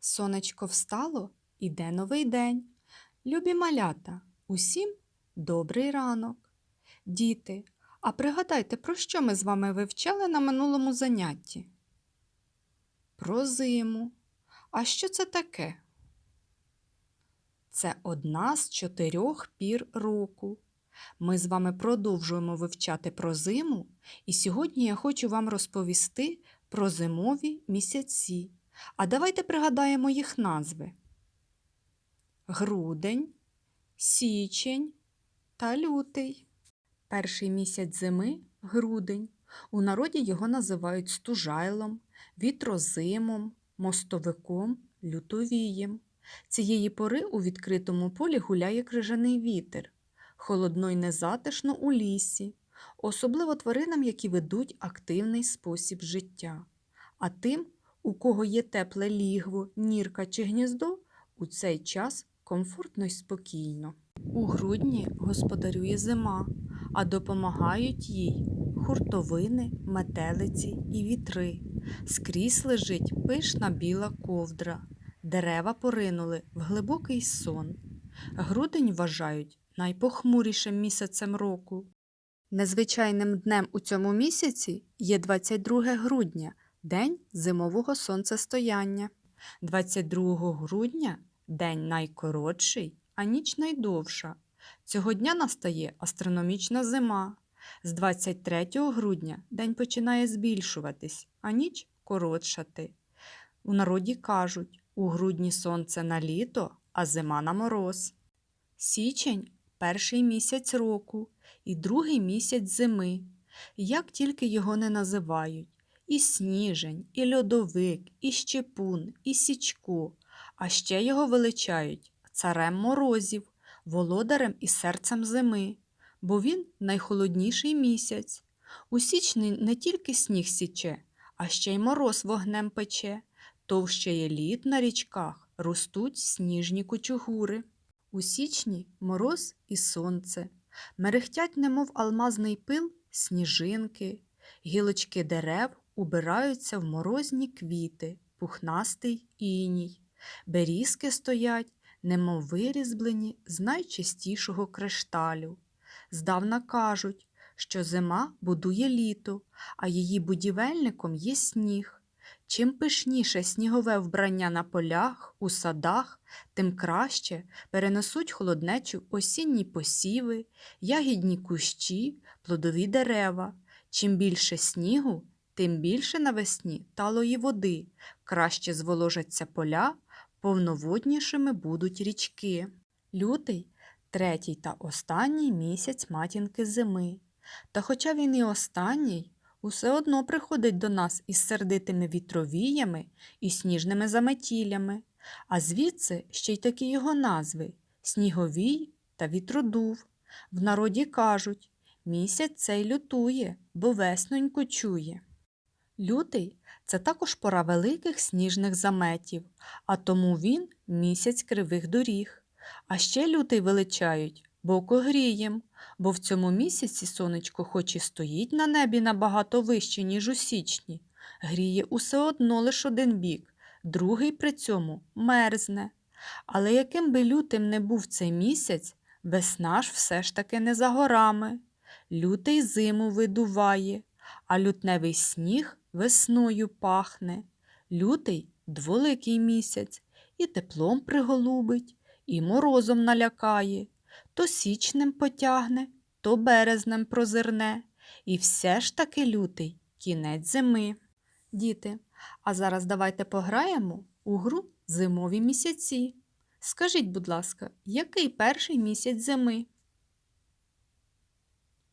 Сонечко встало, іде новий день. Любі малята, усім добрий ранок. Діти, а пригадайте, про що ми з вами вивчали на минулому занятті? Про зиму. А що це таке? Це одна з чотирьох пір року. Ми з вами продовжуємо вивчати про зиму, і сьогодні я хочу вам розповісти про зимові місяці. А давайте пригадаємо їх назви: грудень, січень та лютий. Перший місяць зими грудень. У народі його називають стужайлом, вітрозимом, мостовиком, лютовієм. Цієї пори у відкритому полі гуляє крижаний вітер, холодно й незатишно у лісі, особливо тваринам, які ведуть активний спосіб життя. А тим, у кого є тепле лігво, нірка чи гніздо, у цей час комфортно й спокійно. У грудні господарює зима, а допомагають їй хуртовини, метелиці і вітри. Скрізь лежить пишна біла ковдра. Дерева поринули в глибокий сон. Грудень вважають найпохмурішим місяцем року. Незвичайним днем у цьому місяці є 22 грудня, день зимового сонцестояння. 22 грудня день найкоротший, а ніч найдовша. Цього дня настає астрономічна зима. З 23 грудня день починає збільшуватись, а ніч коротшати. У народі кажуть, у грудні сонце на літо, а зима на мороз. Січень перший місяць року і другий місяць зими. Як тільки його не називають і сніжень, і льодовик, і щепун, і січко, а ще його величають царем морозів, володарем і серцем зими, бо він найхолодніший місяць. У січні не тільки сніг січе, а ще й мороз вогнем пече, товщає лід на річках, ростуть сніжні кучугури. У січні мороз і сонце, мерехтять, немов алмазний пил, сніжинки, гілочки дерев убираються в морозні квіти, пухнастий іній, берізки стоять, немов вирізблені з найчистішого кришталю. Здавна кажуть, що зима будує літо, а її будівельником є сніг. Чим пишніше снігове вбрання на полях, у садах, тим краще перенесуть холоднечу осінні посіви, ягідні кущі, плодові дерева. Чим більше снігу, тим більше навесні талої води, краще зволожаться поля, повноводнішими будуть річки. Лютий третій та останній місяць матінки зими. Та хоча він і останній, усе одно приходить до нас із сердитими вітровіями і сніжними заметілями, а звідси ще й такі його назви сніговій та вітродув. В народі кажуть місяць цей лютує, бо весноньку чує. Лютий це також пора великих сніжних заметів, а тому він місяць кривих доріг. А ще лютий величають бокогрієм, бо в цьому місяці сонечко хоч і стоїть на небі набагато вище, ніж у січні, гріє усе одно лиш один бік, другий при цьому мерзне. Але яким би лютим не був цей місяць, весна ж все ж таки не за горами. Лютий зиму видуває, а лютневий сніг весною пахне. Лютий дволикий місяць, і теплом приголубить, і морозом налякає, то січнем потягне, то березнем прозирне, і все ж таки лютий кінець зими. Діти, а зараз давайте пограємо у гру зимові місяці. Скажіть, будь ласка, який перший місяць зими?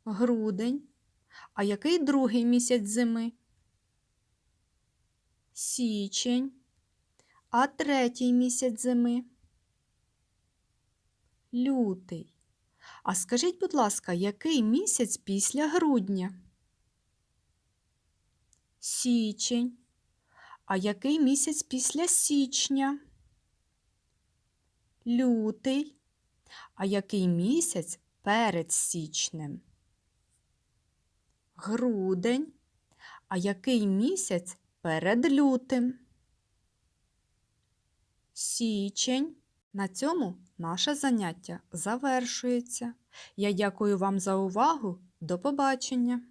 Грудень. А який другий місяць зими? Січень. А третій місяць зими? Лютий. А скажіть, будь ласка, який місяць після грудня? Січень. А який місяць після січня? Лютий. А який місяць перед січнем? Грудень. А який місяць перед лютим? січень. На цьому наше заняття завершується. Я дякую вам за увагу. До побачення!